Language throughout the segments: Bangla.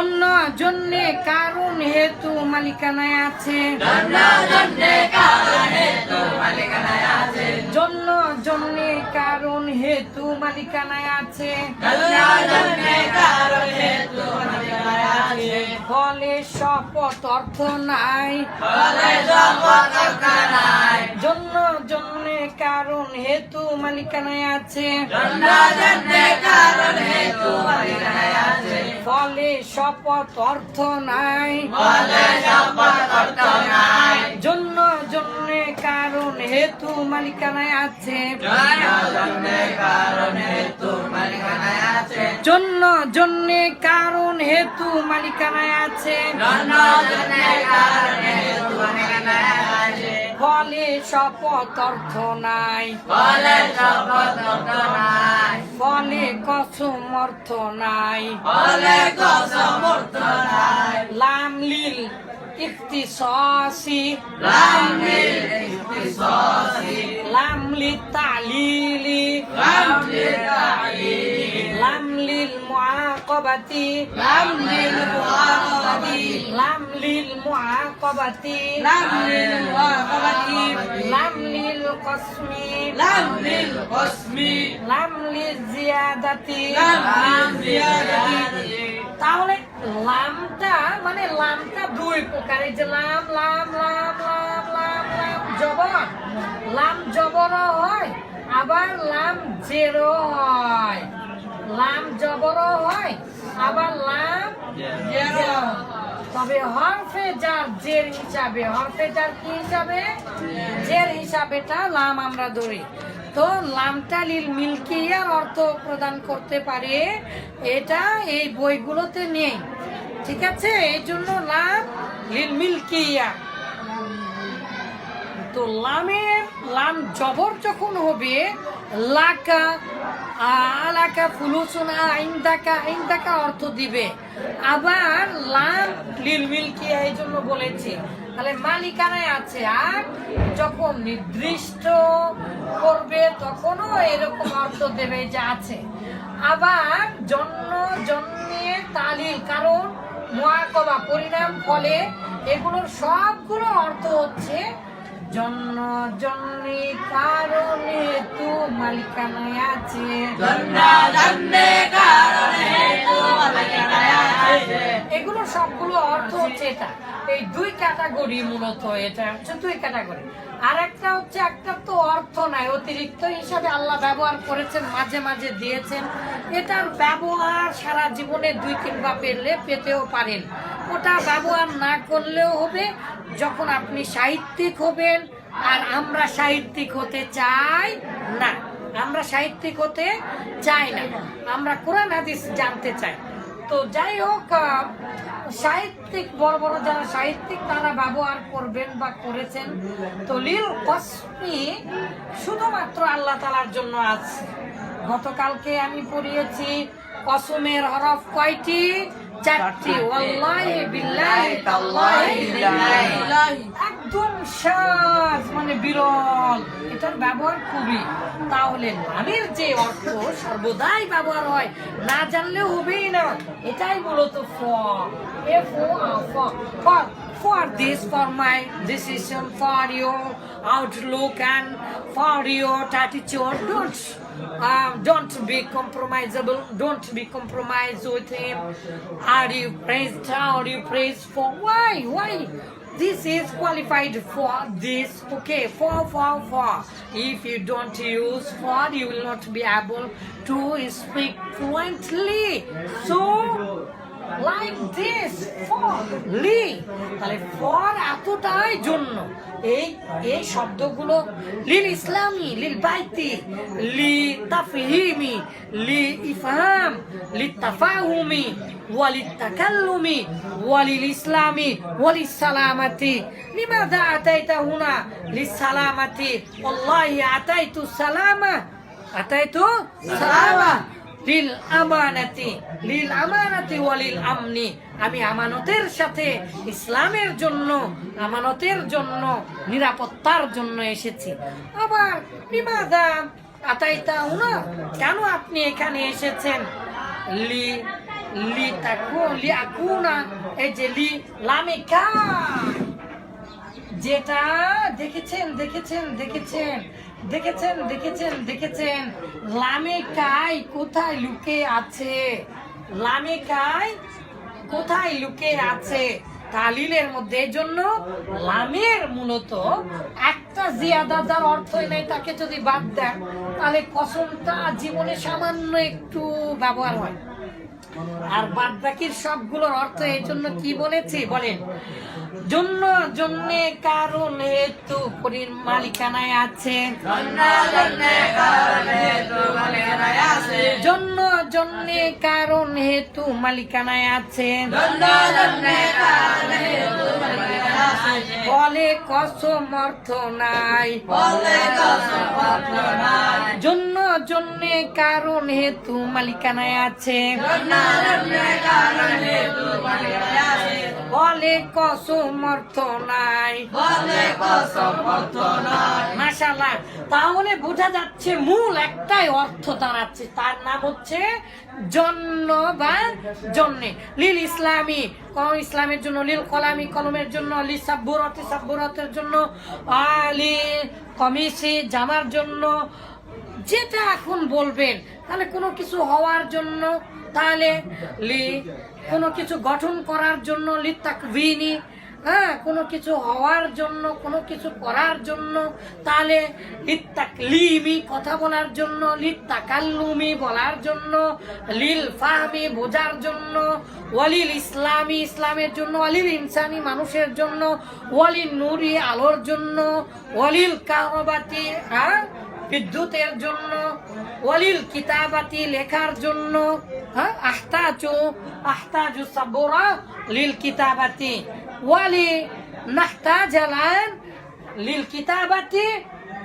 জন্য জন্যে কারণ হেতু মালিকানায় আছে। জন্য জন্যে কারণ হেতু মালিকানায় আছে। শপথ অর্থ নাই। জন্য জন্যে কারণ হেতু মালিকানায় আছে। ফলে শপথ অর্থ নাই। জন্য জন্যে কারণ মালিকানায় আছে। জন্য জন্যে কারণ হেতু মালিকানায় আছে। ফলে শপথ অর্থ নাই। ফলে কসম অর্থ নাই। লাম লিল ইখতিসাসি লাম লি তালিলি লাম লিল মুআকাবাতি লাম লিল মুআকাবাতি লাম লিল মুআকাবাতি লাম লিল মুআকাবাতি লাম লিল কসমি লাম লিল কসমি লাম লিল জিয়াদাতি লাম লিল জিয়াদাতি তাহলে লামটা মানে লামটা দুই প্রকার এই যে লাম লাম লাম লাম লাম জবর লাম জবর হয়, আবার লাম জেরো হয়। লাম জবর হয়, আবার লাম জেরো তবে হরফে যার জের হিসাবে, হরফে যার কি হিসাবে? জের হিসাবেটা লাম আমরা ধরি। তো লামটা লিল মিল্কিয়ার অর্থ প্রদান করতে পারে, এটা এই বইগুলোতে নেই। ঠিক আছে? এই জন্য লাম লিল মিল্কিয়া তো লামের লাম জবর যখন হবে, লাকা আলাকা ফুলুসুনা, আইন্দাকা আইন্দাকা অর্থ দিবে। আবার লাম লিল মিল্কিয়া এই জন্য বলেছি? তাহলে মালিকানায় আছে, আর যখন নির্দিষ্ট করবে, তখনও এরকম অর্থ দেবে যে আছে। আবার জন্ম জন্মে তালিল, কারণ মহাকবা পরিণাম ফলে এগুলোর সবগুলো অর্থ হচ্ছে জন্ম জন্মে কারণে তো মালিকানায় আছে। এগুলো সবগুলো অর্থ হচ্ছে এটা। এই দুই ক্যাটাগরি মূলত এটা হচ্ছে দুই ক্যাটাগরি। আর একটা হচ্ছে একটা তো অর্থ নাই, অতিরিক্ত হিসাবে আল্লাহ ব্যবহার করেছেন, মাঝে মাঝে দিয়েছেন। এটার ব্যবহার সারা জীবনে দুই তিনবার পেলে পেতেও পারেন। ওটা ব্যবহার না করলেও হবে, যখন আপনি সাহিত্যিক হবেন, আর আমরা সাহিত্যিক হতে চাই না। আমরা সাহিত্যিক হতে চাই না। আমরা কোরআন, হাদিস জানতে চাই। তো যাই হোক সাহিত্যিক বড় বড় যারা সাহিত্যিক তারা ব্যবহার করবেন বা করেছেন। তো লিল কসমি শুধুমাত্র আল্লাহ তালার জন্য আছে। গতকালকে আমি পড়িয়েছি কসমের হরফ কয়টি? চারটি। বিল্লাহি। মানে বিরল এটার ব্যবহার খুবই তাহলে নামের যে অর্থ সর্বদাই ব্যবহার হয় না জানলেও হবেই না এটাই মূলত for O for for decision for your outlook and for your attitude don't uh, don't be compromisable don't be compromised with him are you praised are you praised for why why this is qualified for this okay for for for if you don't use for you will not be able to speak fluently so like this for লি তাহলে ফর এতটাই জন্য এই এই শব্দগুলো লিল ইসলামি লিল বাইতি লি তাফহিমি লি ইফহাম ওয়ালিল ইসলামি ওয়ালি সালামাতি লিমাদা আতাইতা হুনা লিসালামাতি ওয়াল্লাহি আতাইতু সালামা আতাইতু সালামা লিল লিল আমানাতি ওয়ালিল আমনি আমি আমানতের সাথে ইসলামের জন্য, আমানতের জন্য, নিরাপত্তার জন্য এসেছি। আবার বিমাদা আতাইতা কেন আপনি এখানে এসেছেন? লি লি তাকু লি আকুনা এই যে লি লামে কাই যেটা দেখেছেন দেখেছেন দেখেছেন দেখেছেন দেখেছেন দেখেছেন লামে কোথায় লুকে আছে লামে কোথায় লুকে আছে তালিলের মধ্যে, এই জন্য লামের মূলত একটা জিয়াদা যার অর্থই নেই, তাকে যদি বাদ দেন, তাহলে কসমটা জীবনে সামান্য একটু ব্যবহার হয়। আর বাদ বাকির সবগুলোর অর্থ, এই জন্য কি বলেছি? বলেন জন্য জন্যে কারণ হেতু পরির মালিকানায় আছে। জন্য জন্যে কারণ হেতু মালিকানায় আছে। বলে কসম অর্থ নাই। জন্য জন্যে কারণ হেতু মালিকানায় আছে। বলে কসম অর্থ নাই। মাশাল্লাহ তাহলে বোঝা যাচ্ছে মূল একটাই অর্থ দাঁড়াচ্ছে তার নাম হচ্ছে জন্য বা জন্যে। লিল ইসলামী কোন ইসলামের জন্য লিল কলামি কলমের জন্য লি সাব্বুরতে সাব্বুরতের জন্য আলি কমিসি জামার জন্য যেটা এখন বলবেন, তাহলে কোনো কিছু হওয়ার জন্য, তাহলে লি, কোনো কিছু গঠন করার জন্য লি তাকভিনি হ্যাঁ কোনো কিছু হওয়ার জন্য, কোনো কিছু করার জন্য, তাহলে লিত্তাকলিমি কথা বলার জন্য লিত্তাকাল্লুমি বলার জন্য লিল ফাহমি বোঝার জন্য, ওয়ালিল ইসলামী, ইসলামের জন্য, ওয়ালিল ইনসানি মানুষের জন্য, ওয়ালিল নুরি আলোর জন্য, ওয়ালিল কাহবাতি হ্যাঁ বিদ্যুতের জন্য, ওয়ালিল কিতাবাতি লেখার জন্য হ্যাঁ আহতাজু আহতাজু সাবরা লিল কিতাবাতি। ওয়ালি নাহতাজালান লিল কিতাবাতি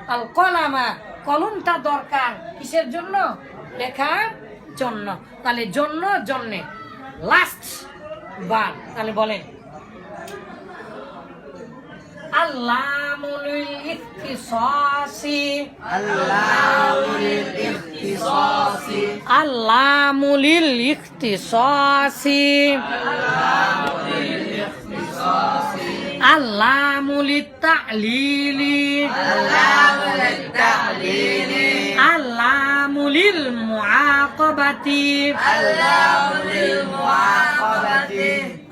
আল কলামা কলমটা দরকার কিসের জন্য? লেখার জন্য। তাহলে জন্য, জন্যে। লাস্ট বার, তাহলে বলেন। আল্লামুল ইখতিসাসি আল্লামুল ইখতিসাসি আল্লামুল তালিলি আল্লামুল মুআকাবাতি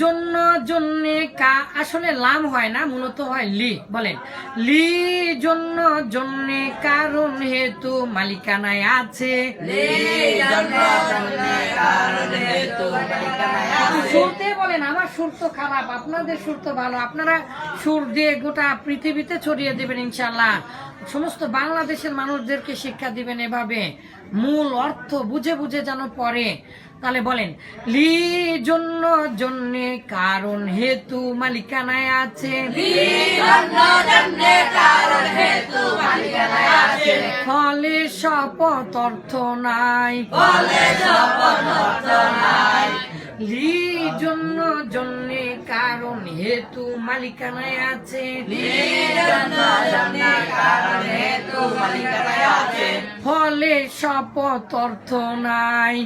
জন্য জন্যে কা আসলে লাম হয় না মূলত হয় লি বলেন। লি জন্য জন্যে কারণ হেতু মালিকানায় আছে। সুরতে বলেন আমার সুর তো খারাপ আপনাদের সুর তো ভালো। আপনারা সুর দিয়ে গোটা পৃথিবীতে ছড়িয়ে দেবেন ইনশাল্লাহ সমস্ত বাংলাদেশের মানুষদেরকে শিক্ষা দিবেন এভাবে। মূল অর্থ বুঝে বুঝে যেন পড়ে। তাহলে বলেন লি জন্য জন্যে কারণ হেতু মালিকানায় আছে। ফলে শপথ অর্থ নাই। লি জন্য জন্যে কারণ হেতু মালিকানায় আছে। ফলে শপথ অর্থ নাই।